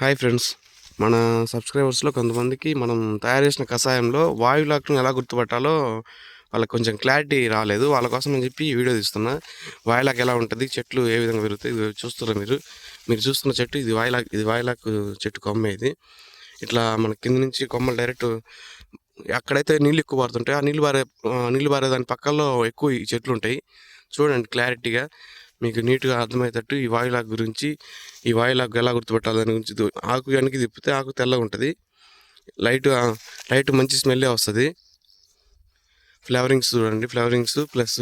Hi friends. మన సబ్స్క్రైబర్స్లో కొంతమందికి మనం తయారు చేసిన కషాయంలో వాయు లాక్ను ఎలా గుర్తుపట్టాలో వాళ్ళకి కొంచెం క్లారిటీ రాలేదు. వాళ్ళ కోసం అని చెప్పి వీడియో తీస్తున్నా. వాయులాక్ ఎలా ఉంటుంది? చెట్లు ఏ విధంగా పెరుగుతాయి? ఇది చూస్తున్నారు మీరు? మీరు చూస్తున్న చెట్టు ఇది వాయులాక్ ఇది వాయులాక్ చెట్టు కొమ్మ ఇది. ఇట్లా మన కింద నుంచి కొమ్మలు డైరెక్ట్ ఎక్కడైతే నీళ్ళు ఎక్కువ పారుతుంటాయో ఆ నీళ్ళు పారే నీళ్ళు పారే దాని పక్కల్లో ఎక్కువ ఈ చెట్లు ఉంటాయి. చూడండి క్లారిటీగా. మీకు నీట్గా అర్థమయ్యేటట్టు ఈ వాయులాగ్ గురించి ఈ వాయులాగ్ ఎలా గుర్తుపెట్టాలి దాని గురించి ఆకు వెనక్కి తిప్పితే ఆకు తెల్లగా ఉంటుంది. లైట్ లైట్ మంచి స్మెల్లే వస్తుంది. ఫ్లేవరింగ్స్ చూడండి ఫ్లేవరింగ్స్ ప్లస్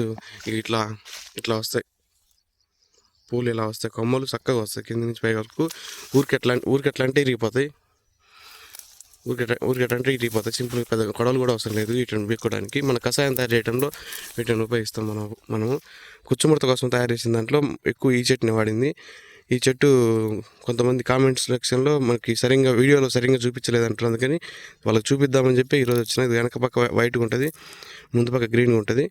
ఇట్లా ఇట్లా వస్తాయి. పూలు ఇలా వస్తాయి. కొమ్మలు చక్కగా వస్తాయి. కింద నుంచి పై వరకు ఊరికి ఎట్లా ఊరికి ఎట్లా అంటే ఇరిగిపోతాయి. ఊరికి ఎట్లా- ఊరికి అంటే సింపుల్ పెద్ద గొడవలు కూడా అవసరం లేదు వీటిని బీక్కోవడానికి మన కషాయం తయారు చేయడంలో వీటిని ఉపయోగిస్తాం మనం మనము. కుచ్చుముడత కోసం తయారు చేసిన దాంట్లో ఎక్కువ ఈ చెట్టుని వాడింది. ఈ చెట్టు కొంతమంది కామెంట్స్ సెక్షన్లో మనకి సరిగ్గా వీడియోలో సరిగ్గా చూపించలేదు అంటారు అందుకని వాళ్ళకి చూపిద్దామని చెప్పి ఈరోజు వచ్చిన ఇది వెనక పక్క వైట్గా ఉంటుంది. ముందు పక్క గ్రీన్గా ఉంటుంది.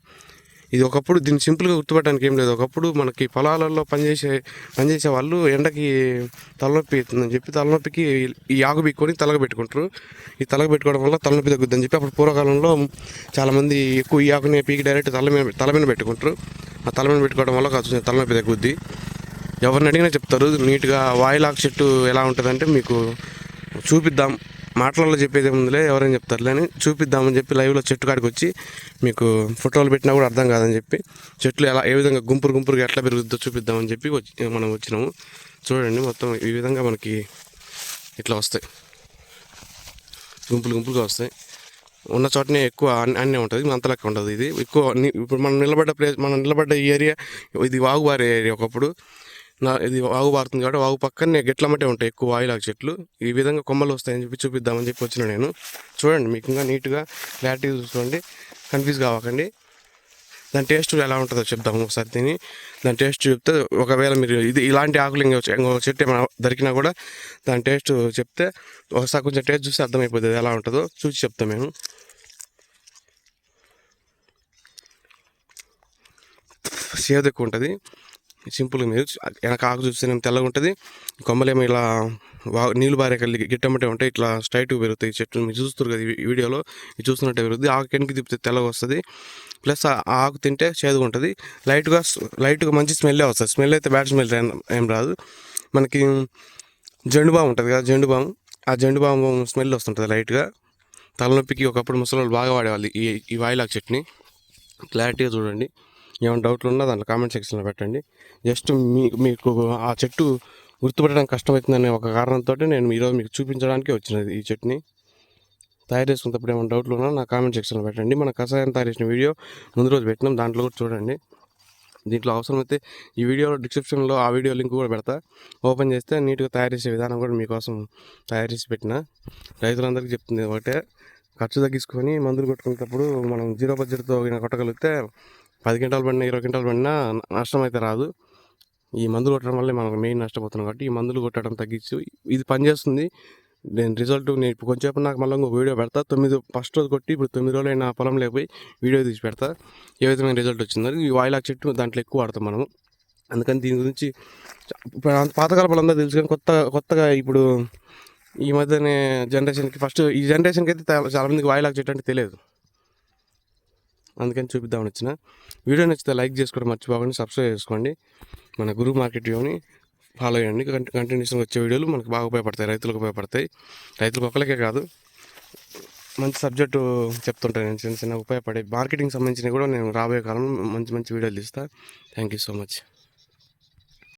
ఇది ఒకప్పుడు దీన్ని సింపుల్గా గుర్తుపట్టడానికి ఏం లేదు. ఒకప్పుడు మనకి పొలాలలో పనిచేసే పనిచేసే వాళ్ళు ఎండకి తలనొప్పి అవుతుందని చెప్పి తలనొప్పికి ఈ ఆకు పీక్కొని తలగ పెట్టుకుంటారు ఈ తలగ పెట్టుకోవడం వల్ల తలనొప్పి తగ్గుద్దని చెప్పి అప్పుడు పూర్వకాలంలో చాలామంది ఎక్కువ ఈ ఆకుని పీకి డైరెక్ట్ తల మీద తల మీద పెట్టుకుంటారు. ఆ తల మీద పెట్టుకోవడం వల్ల కొంచెం తలనొప్పి తగ్గుద్ది. ఎవరిని అడిగినా చెప్తారు నీట్గా వాయిలాక్ చెట్టు ఎలా ఉంటుందంటే మీకు చూపిద్దాం. మాటలలో చెప్పేది ముందులే ఎవరైనా చెప్తారు అని చూపిద్దామని చెప్పి లైవ్లో చెట్టు కాడికి వచ్చి మీకు ఫోటోలు పెట్టినా కూడా అర్థం కాదని చెప్పి చెట్లు ఎలా ఏ విధంగా గుంపురు గుంపురుగా ఎట్లా పెరుగుద్దో చూపిద్దామని చెప్పి వచ్చి మనం వచ్చినాము. చూడండి మొత్తం ఈ విధంగా మనకి ఇట్లా వస్తాయి. గుంపులు గుంపులుగా వస్తాయి. ఉన్న చోటనే ఎక్కువ అన్ని అన్నీ ఉంటుంది అంత లెక్క ఉండదు ఇది. ఎక్కువ ఇప్పుడు మనం నిలబడ్డ ప్లేస్ మనం నిలబడ్డ ఈ ఏరియా ఇది వాగుబారి ఏరియా ఒకప్పుడు. నా ఇది వాగు పారుతుంది కాబట్టి వాగు పక్కనే గెట్లమటే ఉంటాయి. ఎక్కువ వాయులాగ చెట్లు. ఈ విధంగా కొమ్మలు వస్తాయని చెప్పి చూపిద్దామని చెప్పి వచ్చిన నేను. చూడండి మీకు ఇంకా నీట్గా క్లారిటీ చూసుకోండి. కన్ఫ్యూజ్ కావకండి. దాని టేస్ట్ ఎలా ఉంటుందో చెప్దాము ఒకసారి తిని. దాని టేస్ట్ చెప్తే ఒకవేళ మీరు ఇది ఇలాంటి ఆకులు ఇంకో చెట్టు ఏమైనా దొరికినా కూడా దాని టేస్ట్ చెప్తే ఒకసారి కొంచెం టేస్ట్ చూస్తే అర్థమైపోతుంది ఎలా ఉంటుందో. చూసి చెప్తాం మేము. సేవ్ ఎక్కువ ఉంటుంది. సింపుల్గా మీరు వెనక ఆకు చూస్తే తెల్లగా ఉంటుంది. కొమ్మలేమో ఇలా వా నీళ్ళు బారే కలిగి గిట్టమంటే ఉంటాయి. ఇట్లా స్ట్రైట్గా పెరుగుతాయి చెట్లు. మీరు చూస్తారు కదా ఈ వీడియోలో. ఇది చూస్తున్నట్టే పెరుగుతుంది ఆకు కెనికి తిప్పితే తెల్లగా వస్తుంది. ప్లస్ ఆ ఆకు తింటే చేదుగా ఉంటుంది. లైట్గా లైట్గా మంచి స్మెల్లే వస్తుంది. స్మెల్ అయితే బ్యాడ్ స్మెల్ ఏం రాదు. మనకి జెండు బాము ఉంటుంది కదా జెండు బాము. ఆ జెండు బాము స్మెల్ వస్తుంటుంది లైట్గా. తలనొప్పికి ఒకప్పుడు ముసలి వాళ్ళు బాగా వాడేవాళ్ళు ఈ ఈ వాయిలాక్ చట్నీ. క్లారిటీగా చూడండి. ఏమైనా డౌట్లు ఉన్నా దాంట్లో కామెంట్ సెక్షన్లో పెట్టండి. జస్ట్ మీ మీకు ఆ చెట్టు గుర్తుపట్టడానికి కష్టమవుతుందనే ఒక కారణంతో నేను ఈరోజు మీకు చూపించడానికి వచ్చినది ఈ చెట్టుని. తయారు చేసుకున్నప్పుడు ఏమైనా డౌట్లు ఉన్నా నా కామెంట్ సెక్షన్లో పెట్టండి. మన కషాయం తయారు చేసిన వీడియో ముందు రోజు పెట్టినాం దాంట్లో కూడా చూడండి. దీంట్లో అవసరమైతే ఈ వీడియోలో డిస్క్రిప్షన్లో ఆ వీడియో లింక్ కూడా పెడతా. ఓపెన్ చేస్తే నీట్గా తయారు చేసే విధానం కూడా మీకోసం తయారు చేసి పెట్టిన. రైతులందరికీ చెప్తుంది ఒకటే ఖర్చు తగ్గించుకొని మందులు కొట్టుకునేటప్పుడు మనం జీరో బడ్జెట్తో కొట్టగలిగితే పది క్వింటాలు పడినా ఇరవై క్వింటాలు పడినా నష్టం అయితే రాదు. ఈ మందులు కొట్టడం వల్ల మనకు మెయిన్ నష్టపోతున్నాం కాబట్టి ఈ మందులు కొట్టడం తగ్గించి. ఇది పనిచేస్తుంది నేను రిజల్ట్ నేను ఇప్పుడు కొంచెంసేపు నాకు మళ్ళీ ఇంకో వీడియో పెడతా. తొమ్మిది ఫస్ట్ రోజు కొట్టి ఇప్పుడు తొమ్మిది రోజులు అయినా పొలం లేకపోయి వీడియో తీసి పెడతా. ఏ విధమైన రిజల్ట్ వచ్చిందో. ఈ వాయిలాక్ చెట్టు దాంట్లో ఎక్కువ వాడతాం మనము. అందుకని దీని గురించి చ- ఇప్పుడు తెలుసుకొని పాతకాల తెలుసు కానీ కొత్త కొత్తగా ఇప్పుడు ఈ మధ్యనే జనరేషన్కి ఫస్ట్ ఈ జనరేషన్కి అయితే చాలా- మందికి వాయిలాక్ చెట్టు అంటే తెలియదు. అందుకని చూపిద్దామని వచ్చిన. వీడియో నచ్చితే లైక్ చేసుకోవడం మర్చిపోకండి సబ్స్క్రైబ్ చేసుకోండి. మన గురు మార్కెట్ వ్యూని ఫాలో అయ్యండి. కంటిన్యూస్గా వచ్చే వీడియోలు మనకు బాగా ఉపయోగపడతాయి రైతులకు ఉపయోగపడతాయి. రైతులకు ఒకరికే కాదు మంచి సబ్జెక్టు చెప్తుంటాను నేను చిన్న చిన్న ఉపయోగపడే మార్కెటింగ్ సంబంధించినవి కూడా నేను రాబోయే కాలంలో మంచి మంచి వీడియోలు ఇస్తాను థ్యాంక్ యూ సో మచ్.